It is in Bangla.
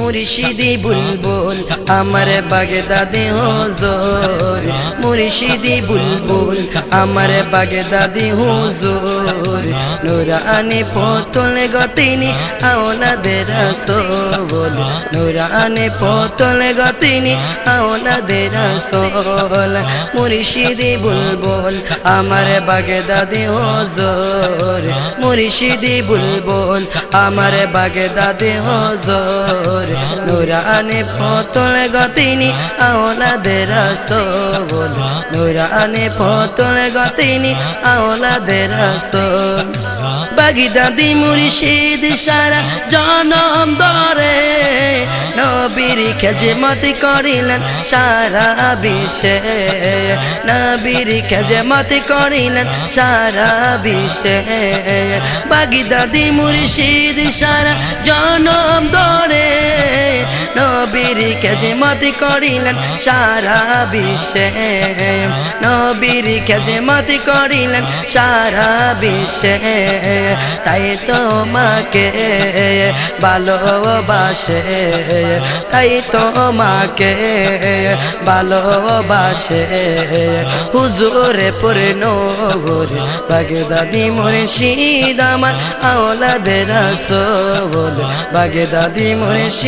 মুর্শিদি বুলবুল, আমার বাগদাদি হুজুর মুর্শিদি বুলবুল, আমার বাগদাদি হুজুর নুরানি পোতল গতিনি আওলাদের রাসূল নুরানি পোতল গতিনি আওলাদের রাসূল মুর্শিদি বুলবুল, আমার বাগদাদি হুজুর মুর্শিদি বুলবুল, আমার বাগদাদি হজর। নুরানি পতল গতিনি, আওলাদের রাসূল। নুরানি পতল গতিনি, আওলাদের রাসূল। বাগদাদি মুর্শিদ সারা জনম নবীর খেজমত করিলেন সারা বিশ্বে। নবীর খেজমত করিলেন সারা বিশ্বে। বাগদাদি, মুর্শিদ, সারা জনম ধরে নবীর খেজমত করিলেন সারা বিশ্বে। নবীর খেজমত করিলেন সারা বিশ্বে। তাই তোমাকে ভালোবাসে তাই তোমাকে ভালোবাসে। হুজুরে পূর্ণ গোরে বাগদাদি মুর্শিদ আমার আওলাদের রাসূল। বাগদাদি মুর্শিদ